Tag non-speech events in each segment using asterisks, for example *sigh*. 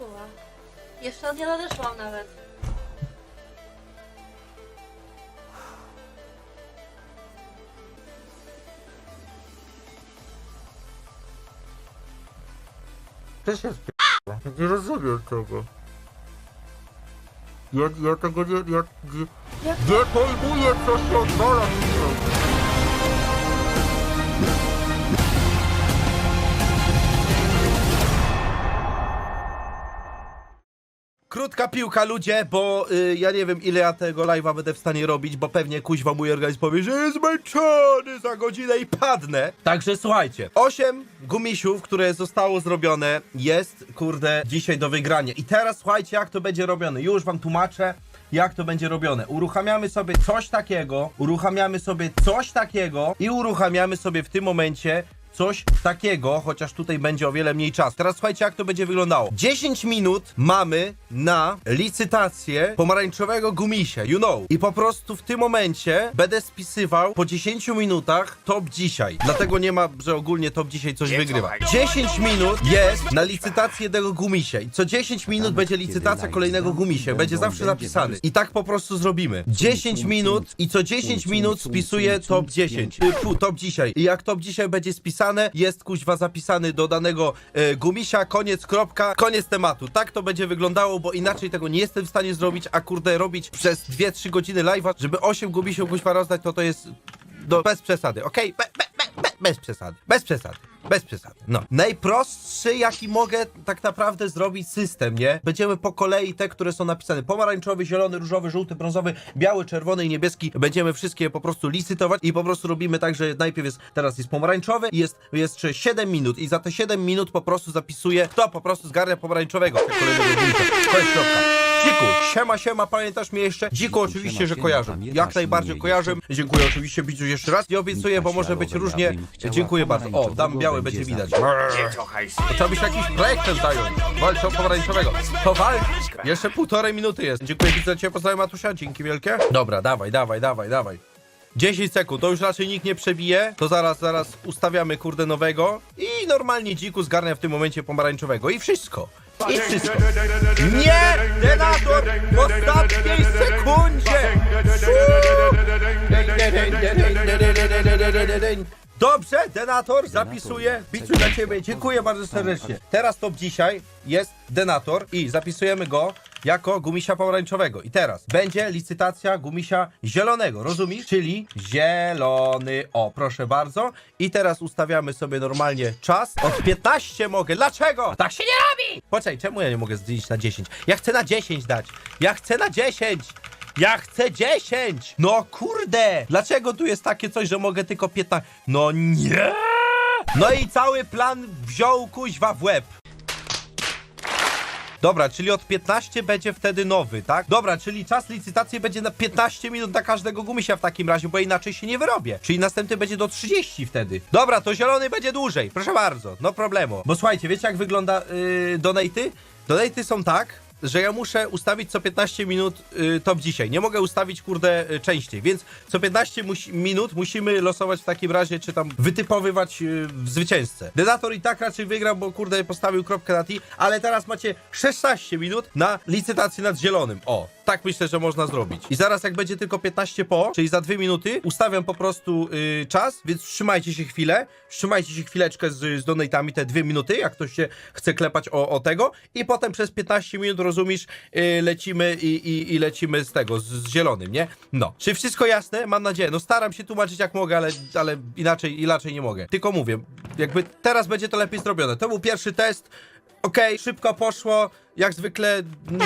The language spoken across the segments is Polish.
Kuba. Jeszcze nie nadeszłam nawet. To się sp***a. Nie rozumiem tego. Ja, ja tego nie, ja nie, nie pojmuję co się odwala Krótka piłka, ludzie, bo y, ja nie wiem ile ja tego live'a będę w stanie robić, bo pewnie kuźwa mój organizm powie, że jest zmęczony za godzinę i padnę. Także słuchajcie, 8 gumisiów, które zostało zrobione jest, kurde, dzisiaj do wygrania. I teraz słuchajcie jak to będzie robione, już wam tłumaczę. Jak to będzie robione? Uruchamiamy sobie coś takiego, uruchamiamy sobie coś takiego i uruchamiamy sobie w tym momencie coś takiego, chociaż tutaj będzie o wiele mniej czasu. Teraz słuchajcie, jak to będzie wyglądało. 10 minut mamy na licytację pomarańczowego gumisia, you know. I po prostu w tym momencie będę spisywał po 10 minutach top dzisiaj. Dlatego nie ma, że ogólnie top dzisiaj coś wygrywa. 10 minut jest na licytację tego gumisia. I co 10 minut będzie licytacja kolejnego gumisia. Będzie zawsze zapisany. I tak po prostu zrobimy. 10 minut i co 10 minut spisuję top 10. Y, Fu, top dzisiaj. I jak top dzisiaj będzie spisane, jest kuźwa zapisany do danego e, gumisia, koniec, kropka, koniec tematu. Tak to będzie wyglądało, bo inaczej tego nie jestem w stanie zrobić, a kurde robić przez 2-3 godziny live'a, żeby 8 gumisiów kuźwa rozdać, to to jest do, bez przesady, okej? Be, be, be, be, bez przesady, bez przesady. Bez przesady. No. Najprostszy, jaki mogę tak naprawdę zrobić system, nie? Będziemy po kolei te, które są napisane. Pomarańczowy, zielony, różowy, żółty, brązowy, biały, czerwony i niebieski. Będziemy wszystkie po prostu licytować i po prostu robimy tak, że najpierw jest, teraz jest pomarańczowy i jest jeszcze 7 minut i za te 7 minut po prostu zapisuję, to po prostu zgarnia pomarańczowego. To jest kropka. Dziku, siema, siema, pamiętasz mnie jeszcze? Dziku oczywiście, że kojarzę. Jak najbardziej kojarzę. Dziękuję oczywiście, Biciu, jeszcze raz. I obiecuję, bo może być różnie. Dziękuję bardzo. O, dam biały, będzie widać. To Trzeba byś jakiś projektem zająć. Walcz o pomarańczowego. To walcz. Jeszcze półtorej minuty jest. Dziękuję widzę cię, pozdrawiam Matusia. Dzięki wielkie. Dobra, dawaj, dawaj, dawaj, dawaj. 10 sekund, to już raczej nikt nie przebije. To zaraz, zaraz ustawiamy kurde nowego. I normalnie dziku zgarnia w tym momencie pomarańczowego. I wszystko. I wszystko. Nie! Denator! W ostatniej sekundzie! Dobrze, Denator, zapisuję. Biciu dla ciebie, dziękuję bardzo serdecznie. Teraz top dzisiaj jest Denator i zapisujemy go jako gumisia pomarańczowego. I teraz będzie licytacja gumisia zielonego, rozumiesz? Czyli zielony. O, proszę bardzo. I teraz ustawiamy sobie normalnie czas. Od 15 mogę. Dlaczego? Tak się nie robi! Poczekaj, czemu ja nie mogę zdjąć na 10? Ja chcę na 10 dać. Ja chcę na 10! Ja chcę 10! No kurde! Dlaczego tu jest takie coś, że mogę tylko 15? No nie! No i cały plan wziął kuźwa w łeb. Dobra, czyli od 15 będzie wtedy nowy, tak? Dobra, czyli czas licytacji będzie na 15 minut na każdego gumisia w takim razie, bo inaczej się nie wyrobię. Czyli następny będzie do 30 wtedy. Dobra, to zielony będzie dłużej, proszę bardzo, no problemu. Bo słuchajcie, wiecie jak wygląda yy, donaty? Donaty są tak, że ja muszę ustawić co 15 minut y, top dzisiaj. Nie mogę ustawić, kurde, y, częściej, więc co 15 musi, minut musimy losować w takim razie, czy tam wytypowywać y, zwycięzcę. Dedator i tak raczej wygrał, bo kurde postawił kropkę na T, ale teraz macie 16 minut na licytację nad zielonym. O, tak myślę, że można zrobić. I zaraz jak będzie tylko 15 po, czyli za 2 minuty, ustawiam po prostu y, czas, więc trzymajcie się chwilę, trzymajcie się chwileczkę z, z donatami te 2 minuty, jak ktoś się chce klepać o, o tego i potem przez 15 minut, rozumiesz, y, lecimy i, i, i lecimy z tego, z, z zielonym, nie? No. Czy wszystko jasne? Mam nadzieję. No staram się tłumaczyć jak mogę, ale, ale inaczej, inaczej nie mogę. Tylko mówię, jakby teraz będzie to lepiej zrobione. To był pierwszy test. Okej, szybko poszło, jak zwykle mm,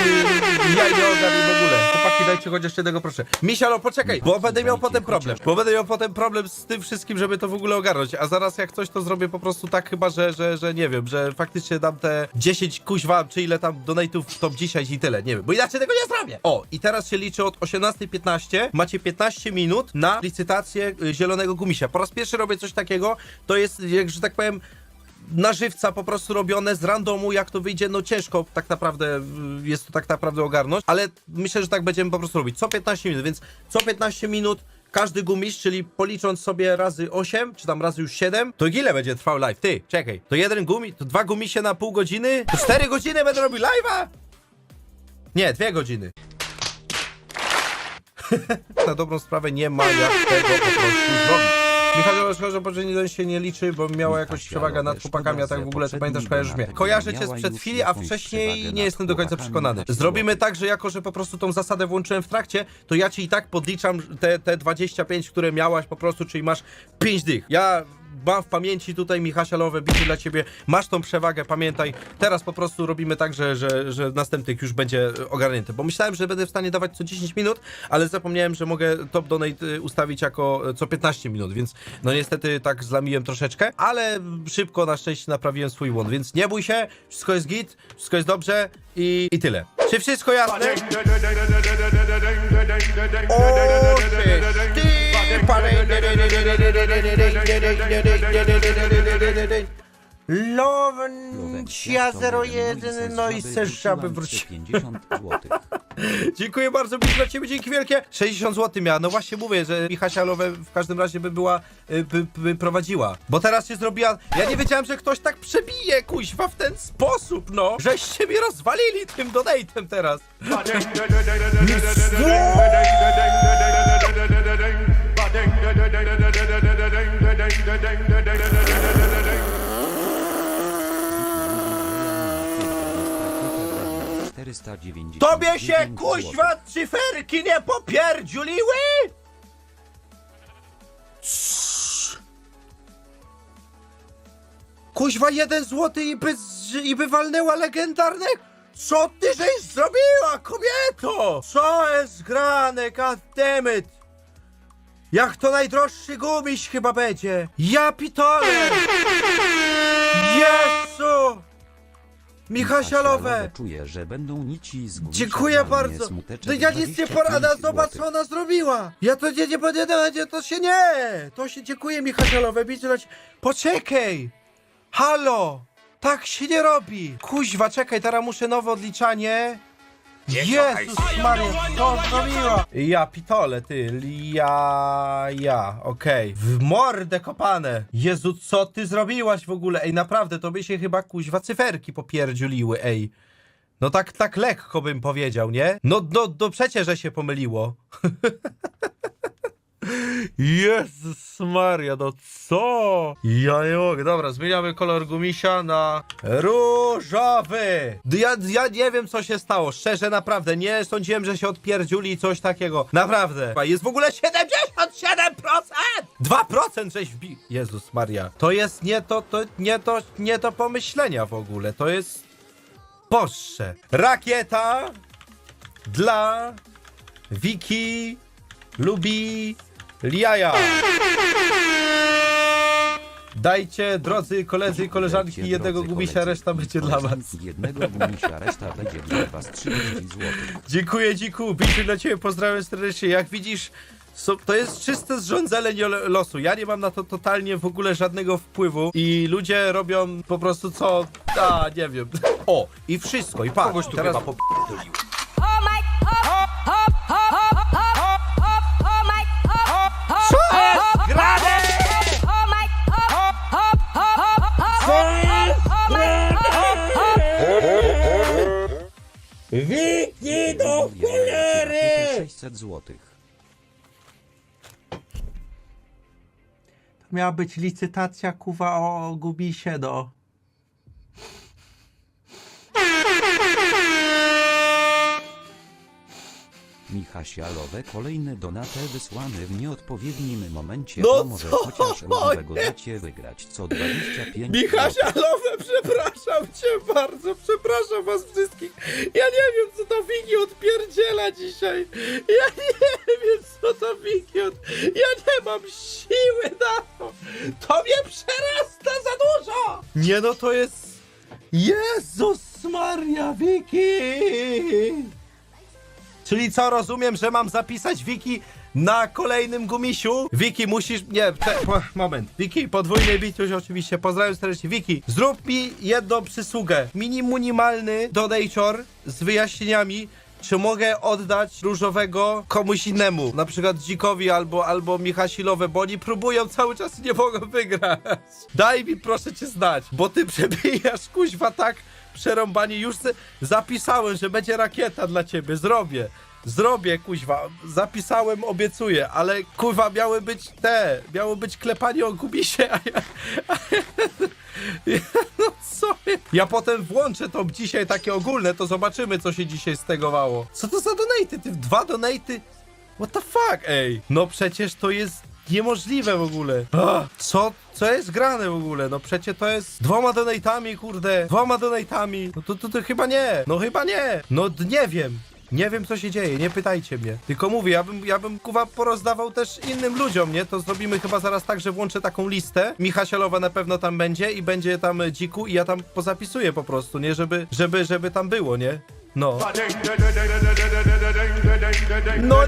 dajcie chociaż jednego, proszę. Misialo, poczekaj, bo będę miał potem problem. Bo będę miał potem problem z tym wszystkim, żeby to w ogóle ogarnąć. A zaraz jak coś, to zrobię po prostu tak chyba, że, że, że nie wiem, że faktycznie dam te 10 kuźwa, czy ile tam donate'ów top dzisiaj i tyle. Nie wiem, bo inaczej tego nie zrobię. O, i teraz się liczy od 18.15. Macie 15 minut na licytację y, zielonego gumisia. Po raz pierwszy robię coś takiego. To jest, jak że tak powiem, na żywca po prostu robione z randomu, jak to wyjdzie, no ciężko tak naprawdę y, jest to tak naprawdę ogarnąć, ale myślę, że tak będziemy po prostu robić. Co 15 minut, więc co 15 minut każdy gumisz, czyli policząc sobie razy 8, czy tam razy już 7, to ile będzie trwał live? Ty, czekaj, to jeden gumi, to dwa gumisie na pół godziny? To 4 godziny będę robił live'a? Nie, dwie godziny. *laughs* na dobrą sprawę nie ma jak tego po prostu zrobić. Michał Szkoda, że się nie liczy, bo miała jakąś przewagę nad chłopakami, a tak w ogóle to pamiętasz, kojarzysz mnie. Kojarzę cię sprzed chwili, a wcześniej nie jestem do końca przekonany. Zrobimy tak, że jako, że po prostu tą zasadę włączyłem w trakcie, to ja ci i tak podliczam te, te 25, które miałaś po prostu, czyli masz 5 dych. Ja mam w pamięci tutaj Michasialowe bity dla ciebie, masz tą przewagę, pamiętaj. Teraz po prostu robimy tak, że, że, że następnych już będzie ogarnięte, bo myślałem, że będę w stanie dawać co 10 minut, ale zapomniałem, że mogę top donate y, ustawić jako y, co 15 minut, więc no niestety tak zlamiłem troszeczkę, ale szybko na szczęście naprawiłem swój błąd, więc nie bój się, wszystko jest git, wszystko jest dobrze i, i tyle. Czy wszystko jasne? O, Lowencia 01, no i Seszaby wróci. 50 złotych. *laughs* Dziękuję bardzo, Bit dla ciebie, dzięki wielkie. 60 zł miała, no właśnie mówię, że Michasia Lowe w każdym razie by była, y, by, by prowadziła. Bo teraz się zrobiła, ja nie wiedziałem, że ktoś tak przebije, kuźwa, w ten sposób, no. Żeście mi rozwalili tym donatem teraz. *laughs* Tobie się, kuźwa, cyferki nie popierdziuliły? Kuźwa, jeden złoty i by, i by walnęła legendarne? Co ty żeś zrobiła, kobieto? Co jest grane, goddammit? Jak to najdroższy gumiś chyba będzie? Ja pitole! Jezu! Michasialowe! Czuję, że będą nici z Dziękuję dla mnie bardzo. smuteczek No ja nic nie 25 porada, zobacz złotych. co ona zrobiła. Ja to nie, nie będę, nie, to się nie. To się dziękuję Michasialowe, widzę. Poczekaj. Halo. Tak się nie robi. Kuźwa, czekaj, teraz muszę nowe odliczanie. Jezus Maria, co zrobiła? Ja pitole, ty, ja, ja, okej. W mordę kopane. Jezu, co ty zrobiłaś w ogóle? Ej, naprawdę, to by się chyba kuźwa cyferki popierdziuliły, ej. No tak, tak lekko bym powiedział, nie? No, no, no przecież, że się pomyliło. *laughs* Jezus Maria, no co? Ja nie mogę. Dobra, zmieniamy kolor gumisia na różowy. Ja, ja nie wiem, co się stało. Szczerze, naprawdę. Nie sądziłem, że się odpierdziuli coś takiego. Naprawdę. Jest w ogóle 77%! 2% żeś wbi... Jezus Maria. To jest nie to, to, nie to, nie do pomyślenia w ogóle. To jest... Boże. Rakieta dla Wiki lubi Liaja. Dajcie, drodzy koledzy i koleżanki, Dajcie, jednego drodzy gumisia, koledzy reszta i będzie dla was. koleżanki, Jednego gumisia, reszta będzie dla was 30 złotych. Dziękuję, dziku. Bicie dla ciebie, pozdrawiam serdecznie. Jak widzisz, to jest czyste zrządzenie lo- losu. Ja nie mam na to totalnie w ogóle żadnego wpływu i ludzie robią po prostu co... A, nie wiem. O, i wszystko, i patrz. Kogoś tu teraz... chyba popierdolił. Wiki do cholery! 600 złotych. Miała być licytacja kuwa o gubisie do... Michasialowe kolejny donate wysłany w nieodpowiednim momencie. No to może co chociaż nowego dacie wygrać co 25 Michasialowe, przepraszam cię bardzo, przepraszam was wszystkich. Ja nie wiem, co to Wiki odpierdziela dzisiaj. Ja nie wiem, co to Wiki od... Ja nie mam siły na to. To mnie przerasta za dużo. Nie no, to jest... Jezus Maria, Wiki! Czyli co, rozumiem, że mam zapisać Wiki na kolejnym gumisiu? Wiki, musisz... Nie, cze- po, moment. Wiki, podwójny bituś oczywiście, pozdrawiam serdecznie. Wiki, zrób mi jedną przysługę. Minimunimalny donator z wyjaśnieniami, czy mogę oddać różowego komuś innemu, na przykład Dzikowi albo, albo Michasilowe, bo oni próbują cały czas i nie mogą wygrać. Daj mi proszę cię znać, bo ty *laughs* przebijasz kuźwa tak przerąbanie, już zapisałem, że będzie rakieta dla ciebie, zrobię. Zrobię, kuźwa, zapisałem, obiecuję, ale kuźwa miały być te, miało być klepanie o gubisie, a ja, no co? Ja potem włączę to dzisiaj takie ogólne, to zobaczymy, co się dzisiaj stegowało. Co to za donaty? Ty dwa donaty? What the fuck, ej? No przecież to jest niemożliwe w ogóle. Ah, co? Co jest grane w ogóle? No przecież to jest dwoma donatami, kurde. Dwoma donatami. No to, to, to chyba nie. No chyba nie. No nie wiem. Nie wiem, co się dzieje, nie pytajcie mnie. Tylko mówię, ja bym, ja bym kuwa porozdawał też innym ludziom, nie? To zrobimy chyba zaraz tak, że włączę taką listę. Michasialowa na pewno tam będzie i będzie tam dziku i ja tam pozapisuję po prostu, nie? Żeby, żeby, żeby tam było, nie? No. No,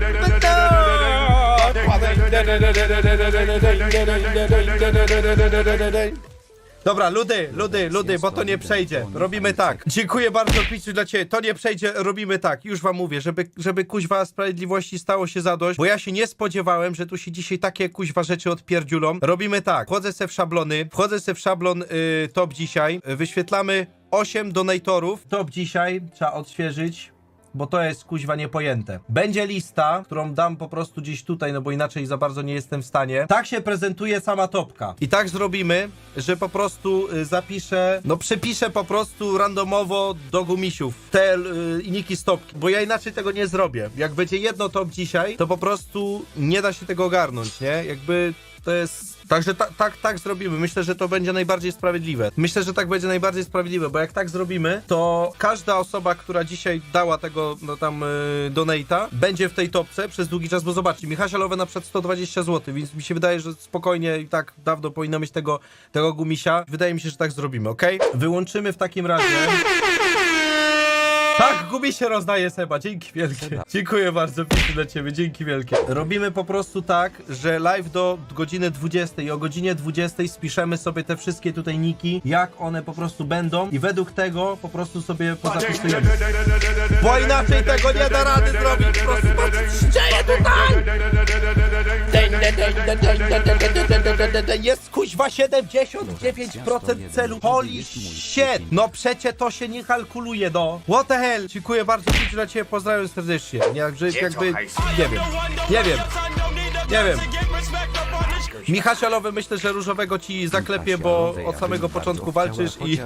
Dobra, ludy, ludy, ludy, bo to nie przejdzie. Robimy tak. Dziękuję bardzo, Piciu, dla ciebie. To nie przejdzie, robimy tak. Już wam mówię, żeby, żeby kuźwa sprawiedliwości stało się zadość, bo ja się nie spodziewałem, że tu się dzisiaj takie kuźwa rzeczy odpierdziulą. Robimy tak. Wchodzę se w szablony, wchodzę se w szablon y, top dzisiaj, wyświetlamy 8 donatorów. Top dzisiaj trzeba odświeżyć bo to jest kuźwa niepojęte. Będzie lista, którą dam po prostu gdzieś tutaj, no bo inaczej za bardzo nie jestem w stanie. Tak się prezentuje sama topka. I tak zrobimy, że po prostu y, zapiszę, no przepiszę po prostu randomowo do gumisiów te y, niki stopki, bo ja inaczej tego nie zrobię. Jak będzie jedno top dzisiaj, to po prostu nie da się tego ogarnąć, nie? Jakby to jest. Także ta, tak, tak zrobimy. Myślę, że to będzie najbardziej sprawiedliwe. Myślę, że tak będzie najbardziej sprawiedliwe, bo jak tak zrobimy, to każda osoba, która dzisiaj dała tego, no tam, yy, donata, będzie w tej topce przez długi czas, bo zobaczcie, Michasialowe na przykład 120 zł, więc mi się wydaje, że spokojnie i tak dawno powinno mieć tego, tego gumisia. Wydaje mi się, że tak zrobimy, ok? Wyłączymy w takim razie. Tak, gubi się rozdaje Seba, dzięki wielkie. Dziękuję bardzo, piszę dla ciebie, dzięki wielkie. Robimy po prostu tak, że live do godziny 20 i o godzinie 20 spiszemy sobie te wszystkie tutaj niki, jak one po prostu będą i według tego po prostu sobie pozapisujemy. Bo inaczej tego nie da rady zrobić, po prostu co się dzieje tutaj! Jest kuźwa 79% celu. Holy shit! No przecie to się nie kalkuluje, no. What the hell? Dziękuję bardzo, Piciu, dla ciebie, pozdrawiam serdecznie. Nie, jakby, jakby, nie wiem, nie wiem, nie wiem. Michasialowy myślę, że różowego ci zaklepie, bo od samego początku walczysz i,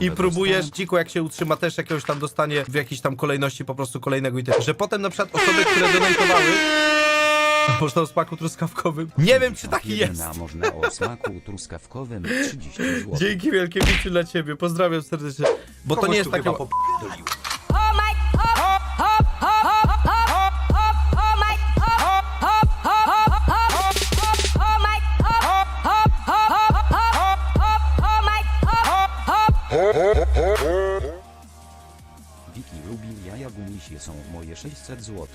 i próbujesz. Dziku jak się utrzyma też jakiegoś tam dostanie w jakiejś tam kolejności po prostu kolejnego i. Że potem na przykład osoby, które donatowały można o smaku truskawkowym. Nie wiem, czy taki jest. Można o smaku truskawkowym 30 zł. Dzięki wielkie Wiciu dla ciebie. Pozdrawiam serdecznie. Bo to nie jest takie... gumisie są moje 600 zł.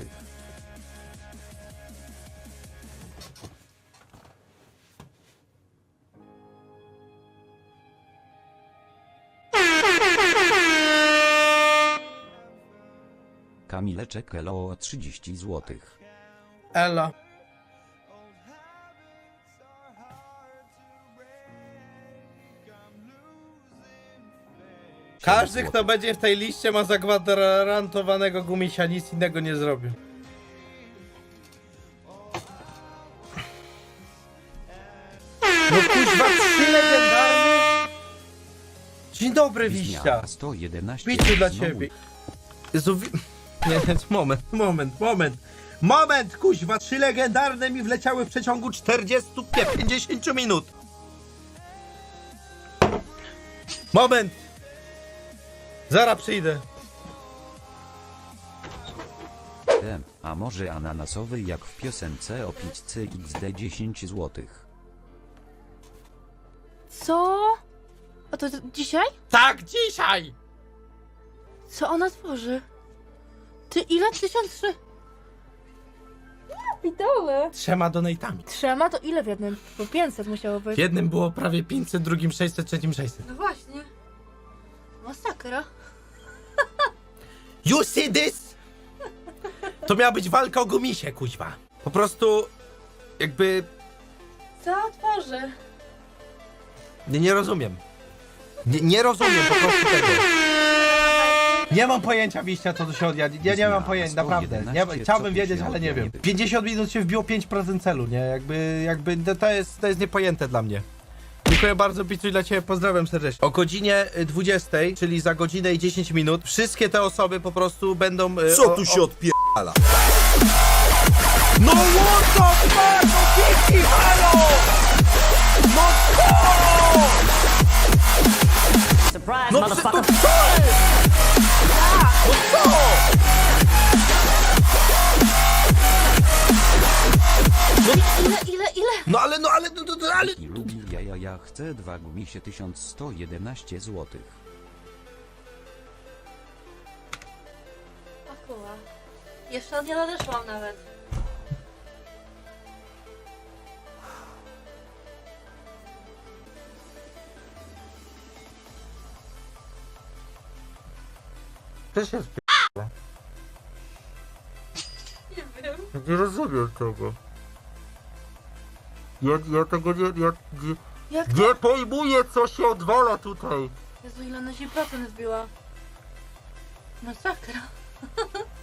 Kamileczek Elo 30 zł. Ela. Każdy, kto będzie w tej liście ma zagwarantowanego gumisia, nic innego nie zrobił. No kuźwa, trzy legendarne! Dzień dobry! Wiśnia 111 Piciu dla znowu ciebie. Jezu, wi... Nie, *laughs* nie, moment, moment, moment. Moment, kuźwa, trzy legendarne mi wleciały w przeciągu 40, 50 minut. Moment. Zara przyjdę. M, a może ananasowy jak w piosence o pizzce XD 10 zł. Co? A to dzisiaj? Tak, dzisiaj! Co ona tworzy? Ty ile? Tysiąc trzy? Pitole. Trzema donatami. Trzema to ile w jednym? Bo 500 musiało W być. jednym było prawie 500, drugim 600, trzecim 600. No właśnie. Masakra. You see this? To miała być walka o gumisie, kuźwa. Po prostu, jakby, Co otworzę? nie, nie rozumiem. Nie, nie rozumiem po prostu tego. Nie mam pojęcia, Wiśnia, co tu się od... Ja, nie mam pojęcia, naprawdę. Nie, 111, chciałbym wiedzieć, ale nie wiem. odjebie? 50 minut się wbiło 5% celu, nie? Jakby, jakby to jest, to jest niepojęte dla mnie. Dziękuję bardzo, Picu, dla Ciebie, pozdrawiam serdecznie. O godzinie y, 20, czyli za godzinę i 10 minut, wszystkie te osoby po prostu będą... y, Co o- tu o- się odpierdala? No what the fuck, no Kiki, halo! No co? Surprise, No, przy- no motherfucker. co jest? Lubi ja ja ja chcę dwa gumisie 1111 złotych. O kurwa. Jeszcze nie nadeszłam nawet. To się sp... *laughs* Nie wiem. Nie rozumiem tego. Ja, ja tego nie, ja nie, Jak to? nie pojmuję, co się odwala tutaj. Jezu, ile na 10% wbiła. Masakra. *laughs*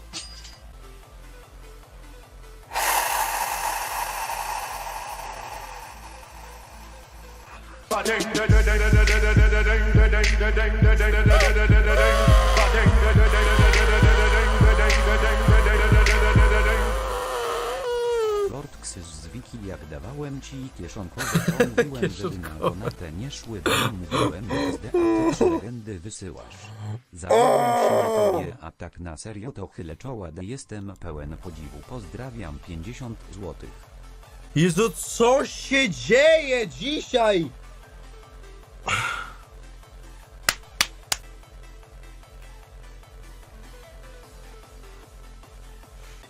Lord Wiki jak dawałem ci kieszonkowe *laughs* to mówiłem, żeby na donatę nie szły, bo mówiłem XD, a ty trzy legendy wysyłasz. Zająłem się na tobie, a tak na serio to chylę czoła, da jestem pełen podziwu. Pozdrawiam 50 złotych. Jezu, co się dzieje dzisiaj?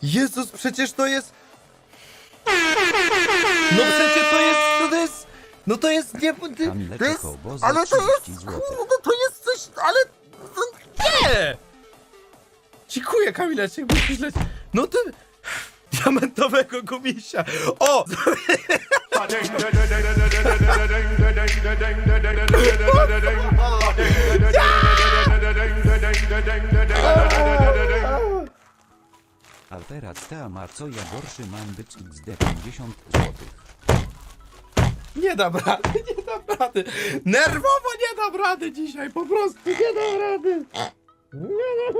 Jezus, przecież to jest... No przecież to jest... To jest... No to jest nie... To, to jest- ale to 30 jest, kurde, to jest coś, ale... nie! Dziękuję, Kamileczek, bo źle... No to... Diamentowego gumisia. O! Alterat Teama co ja gorszy mam być XD 50 złotych. Nie dam rady, *laughs* nie dam rady. Nerwowo nie dam rady dzisiaj, po prostu nie dam rady. Nie dam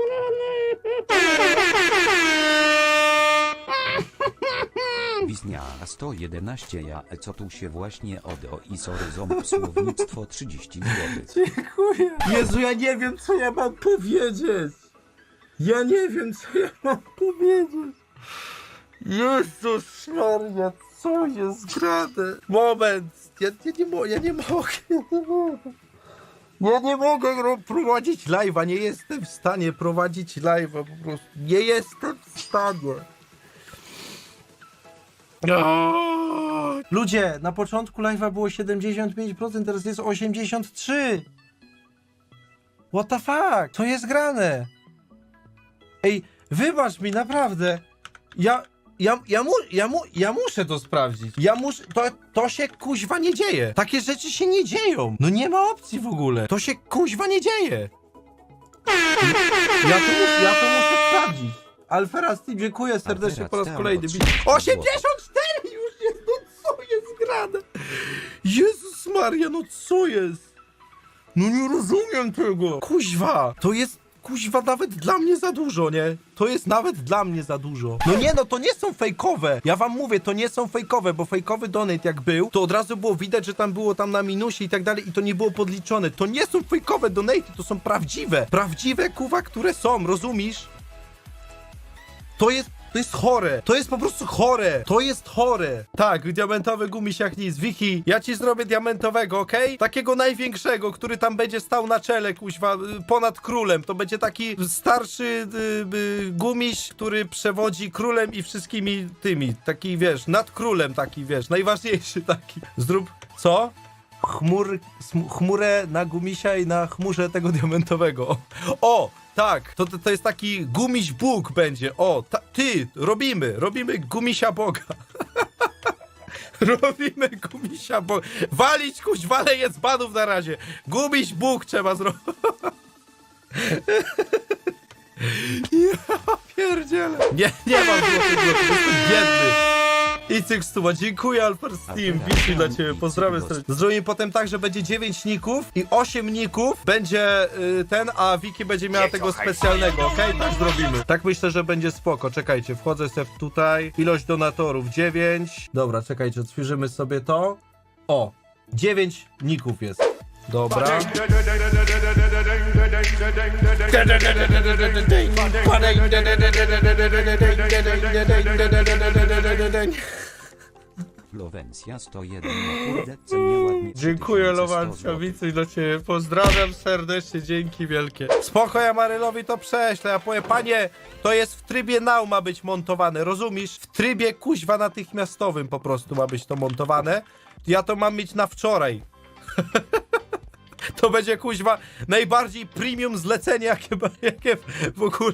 Wisnia 111 ja co tu się właśnie od o i sorry ząb słownictwo 30 złotych. Dziękuję. Jezu, ja nie wiem, co ja mam powiedzieć. Ja nie wiem, co ja mam powiedzieć. Jezus Maria, co jest grane? Moment, ja, ja, nie, mo- ja nie mogę. Ja nie mogę ro- prowadzić live'a, nie jestem w stanie prowadzić live'a, po prostu nie jestem w stanie. Ludzie, na początku live'a było 75%, teraz jest 83%. What the fuck? Co jest grane? Ej, wybacz mi, naprawdę. Ja, ja, ja, mu, ja, mu, ja muszę to sprawdzić. Ja muszę, to, to się kuźwa nie dzieje. Takie rzeczy się nie dzieją. No nie ma opcji w ogóle. To się kuźwa nie dzieje. Ja to, mus, ja to muszę sprawdzić. Alfera Steve, dziękuję serdecznie po raz kolejny. Steve, 84 już jest, no co jest grane? Jezus Maria, no co jest? No nie rozumiem tego. Kuźwa, to jest kuźwa nawet dla mnie za dużo, nie? To jest nawet dla mnie za dużo. No nie, no to nie są fejkowe. Ja wam mówię, to nie są fejkowe, bo fejkowy donate jak był, to od razu było widać, że tam było tam na minusie i tak dalej i to nie było podliczone. To nie są fejkowe donate, to są prawdziwe. Prawdziwe kuwa, które są, rozumiesz? To jest, to jest chore. To jest po prostu chore. To jest chore. Tak, diamentowy gumiś jak nic. Wiki, ja ci zrobię diamentowego, okej? Takiego największego, który tam będzie stał na czele, kuźwa, y, ponad królem. To będzie taki starszy y, y, gumiś, który przewodzi królem i wszystkimi tymi. Taki, wiesz, nad królem taki, wiesz, najważniejszy taki. Zrób, co? Chmur, chmurę na gumisia i na chmurze tego diamentowego. O! Tak. To, to, jest taki gumiś Bóg będzie. O, ta, ty, robimy, robimy gumisia Boga. *laughs* robimy gumisia Boga. Walić kuźwa jest banów na razie. Gumiś Bóg trzeba zrobić. *laughs* ja pierdzielę. Nie, nie mam jestem biedny. I cyk stuwa. Dziękuję Alper Steam. Bici dla ciebie. Pozdrawiam serdecznie. Zrobimy potem tak, że będzie 9 ników i 8 ników będzie y, ten, a Wiki będzie miała tego specjalnego, okej? Tak zrobimy. Tak myślę, że będzie spoko. Czekajcie, wchodzę sobie tutaj. Ilość donatorów 9. Dobra, czekajcie, odświeżymy sobie to. O, 9 ników jest. Dobra. Flowencja 101 na kurdetce nieładnie. Dziękuję 3100 Lowancio, złotych. wicuj dla ciebie. Pozdrawiam serdecznie, dzięki wielkie. Spoko, ja Marylowi to prześlę. Ja powiem, panie, to jest w trybie now ma być montowane, rozumiesz? W trybie kuźwa natychmiastowym po prostu ma być to montowane. Ja to mam mieć na wczoraj. *laughs* to będzie kuźwa najbardziej premium zlecenie, jakie, jakie w ogóle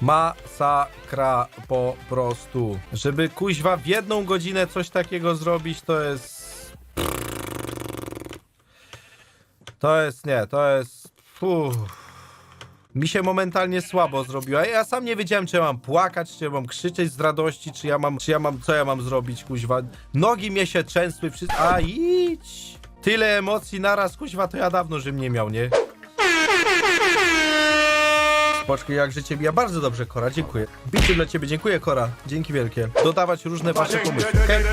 Masakra po prostu. Żeby kuźwa w jedną godzinę coś takiego zrobić, to jest. To jest nie, to jest. Uff. Mi się momentalnie słabo zrobiło. Ja sam nie wiedziałem, czy ja mam płakać, czy ja mam krzyczeć z radości, czy ja mam, czy ja mam, co ja mam zrobić, kuźwa. Nogi mnie się trzęsły, wszystko. A idź! Tyle emocji naraz, kuźwa, to ja dawno żebym nie miał, nie? Spoczki, jak życie bija bardzo dobrze, Kora, dziękuję. Biciu dla ciebie, dziękuję, Kora. Dzięki wielkie. Dodawać różne wasze pomysły, okej?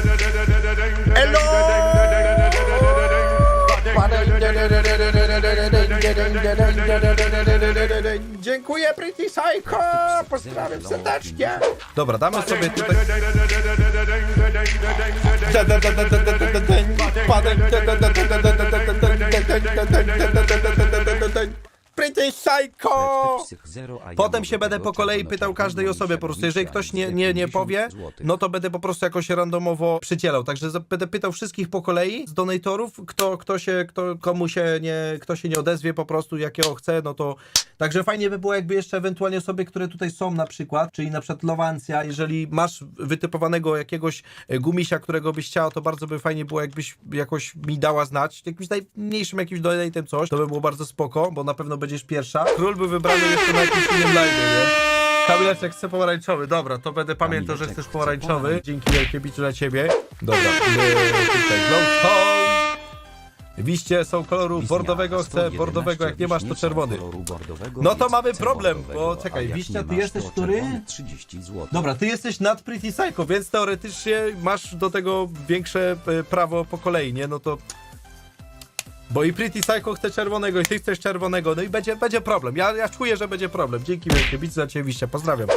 Dziękuję, Pretty Psycho! Pozdrawiam serdecznie! Dobra, damy sobie tutaj... Pretty Psycho! Potem się będę po kolei pytał każdej osobie po prostu. Jeżeli ktoś nie, nie, nie 150 powie, no to będę po prostu jakoś randomowo przydzielał. Także będę pytał wszystkich po kolei z donatorów, kto, kto się, kto, komu się nie, kto się nie odezwie po prostu, jakiego chce, no to... Także fajnie by było jakby jeszcze ewentualnie osoby, które tutaj są na przykład, czyli na przykład Lowancja, jeżeli masz wytypowanego jakiegoś e, gumisia, którego byś chciał, to bardzo by fajnie było, jakbyś jakoś mi dała znać, jakimś najmniejszym jakimś donatem coś, to by było bardzo spoko, bo na pewno będziesz pierwsza. Król by wybrany jeszcze na jakimś innym live, nie? Kamileczek chce pomarańczowy, dobra, to będę pamiętał, że Kamileczek chcesz chce pomarańczowy. Dzięki wielkie biciu dla ciebie. Dobra, my tutaj glowstone. Wiście są koloru bordowego, chcę 111, bordowego, jak nie masz to czerwony. No to mamy problem, bo czekaj, Wiśnia, ty jesteś który? czerwony 30 zł. Dobra, ty jesteś nad Pretty Psycho, więc teoretycznie masz do tego większe e, prawo po kolei, nie? No to... Bo i Pretty Psycho chce czerwonego, i ty chcesz czerwonego, no i będzie, będzie problem. Ja, ja czuję, że będzie problem. Dzięki wielkie, bić za ciebie, pozdrawiam. E,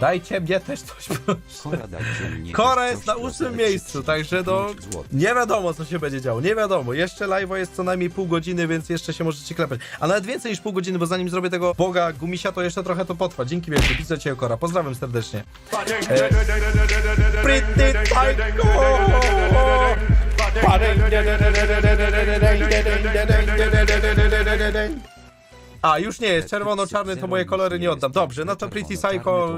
Dajcie mnie też coś, *laughs* proszę. Kora, dajcie mnie Kora też jest na ósmym miejscu, także no 35 złotych. nie wiadomo co się będzie działo, nie wiadomo. Jeszcze live'a jest co najmniej pół godziny, więc jeszcze się możecie klepać. A nawet więcej niż pół godziny, bo zanim zrobię tego boga gumisia, to jeszcze trochę to potrwa. Dzięki wielkie, widzę cię Kora, pozdrawiam serdecznie. E, Pretty Psycho! A, już nie jest, czerwono-czarny to moje kolory nie oddam. Dobrze, no to Pretty Psycho,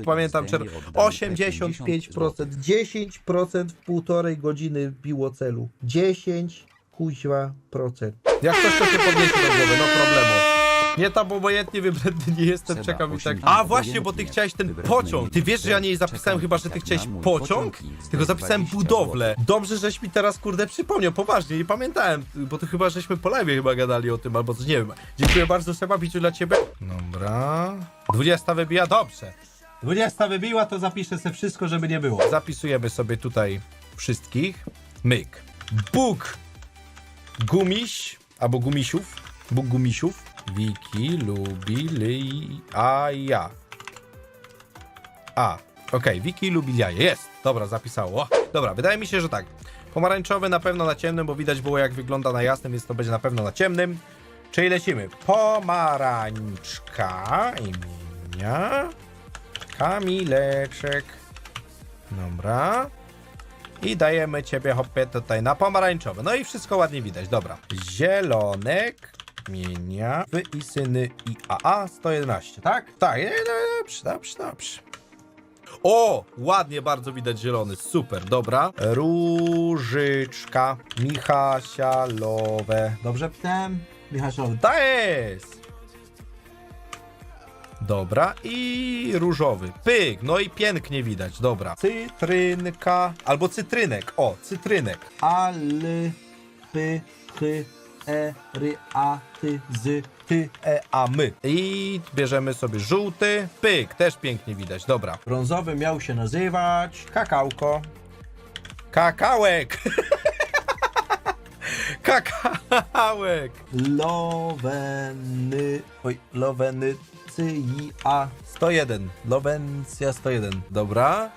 y, pamiętam, czer... 85%, 10% w półtorej godziny biło celu. 10 kuźwa procent. Jak ktoś to się podniesie do głowy, no problemu. Nie tam obojętnie wybredny nie jestem, Seba, czekam i tak. 80 A właśnie, bo ty obojętnie. chciałeś ten Wybredny pociąg. Ty wiesz, że ja nie zapisałem chyba, że tak ty na chciałeś mój pociąg? Tylko zapisałem 20 budowlę. Dobrze, żeś mi teraz kurde przypomniał, poważnie, nie pamiętałem, bo to chyba żeśmy po live chyba gadali o tym, albo coś, nie wiem. Dziękuję bardzo Seba, biciu dla ciebie. Dobra. 20 wybija, dobrze. 20 wybiła, to zapiszę sobie wszystko, żeby nie było. Zapisujemy sobie tutaj wszystkich. Myk. Bóg gumiś, albo gumisiów. Bóg gumisiów. Wiki lubi li... a ja. A, okej, Wiki lubi jaje. Jest. Dobra, zapisało. Dobra, wydaje mi się, że tak. Pomarańczowy na pewno na ciemnym, bo widać było jak wygląda na jasnym, więc to będzie na pewno na ciemnym. Czyli lecimy. Pomarańczka imienia. Kamileczek. Dobra. I dajemy ciebie hopie tutaj na pomarańczowy. No i wszystko ładnie widać. Dobra. Zielonek. Imienia wy i syny i AA 111, tak? Tak, nie, no, dobrze, dobrze, dobrze. O, ładnie bardzo widać zielony, super, dobra. Różyczka, Michasialowe. Dobrze pisałem? Michasialowe, to jest! Dobra, i różowy. Pyk, no i pięknie widać, dobra. Cytrynka, albo cytrynek, o, cytrynek. Al, py, chy, e, ry, a, ty, z, ty, e, a, my. I bierzemy sobie żółty, pyk, też pięknie widać, dobra. Brązowy miał się nazywać kakałko. Kakałek! *laughs* Kakałek! Loweny. Oj, Lowenycja 101. Lowencja 101. Dobra.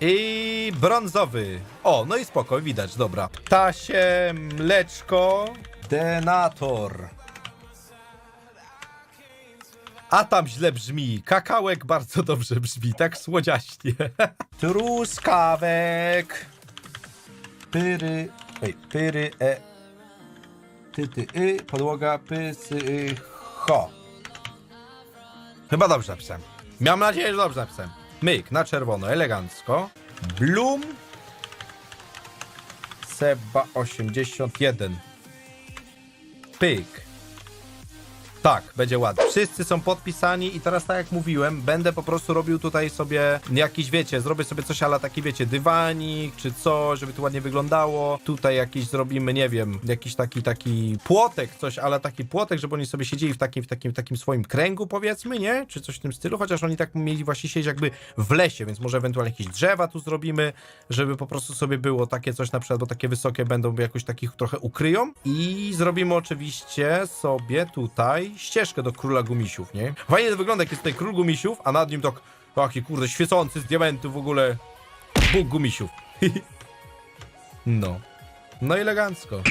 I brązowy. O, no i spoko, widać, dobra. Ptasie, mleczko, denator. A tam źle brzmi. Kakałek bardzo dobrze brzmi, tak słodziaśnie. *laughs* Truskawek. Pyry. Ej, pyry, e. Ty, ty, y. Podłoga, py, sy, y, ho. Chyba dobrze napisałem. Miałem nadzieję, że dobrze napisałem. Myk, na czerwono, elegancko. Bloom. Seba 81. Pyk. Tak, będzie ładnie. Wszyscy są podpisani i teraz tak jak mówiłem, będę po prostu robił tutaj sobie jakiś, wiecie, zrobię sobie coś ale taki, wiecie, dywanik czy coś, żeby to ładnie wyglądało. Tutaj jakiś zrobimy, nie wiem, jakiś taki, taki płotek, coś, ale taki płotek, żeby oni sobie siedzieli w takim, w takim, w takim swoim kręgu, powiedzmy, nie? Czy coś w tym stylu, chociaż oni tak mieli właśnie siedzieć jakby w lesie, więc może ewentualnie jakieś drzewa tu zrobimy, żeby po prostu sobie było takie coś na przykład, bo takie wysokie będą, jakoś takich trochę ukryją. I zrobimy oczywiście sobie tutaj ścieżkę do króla gumisiów, nie? Fajnie to wygląda, jak jest tutaj król gumisiów, a nad nim tak taki kurde świecący z diamentów w ogóle Bóg gumisiów. *laughs* no. No elegancko.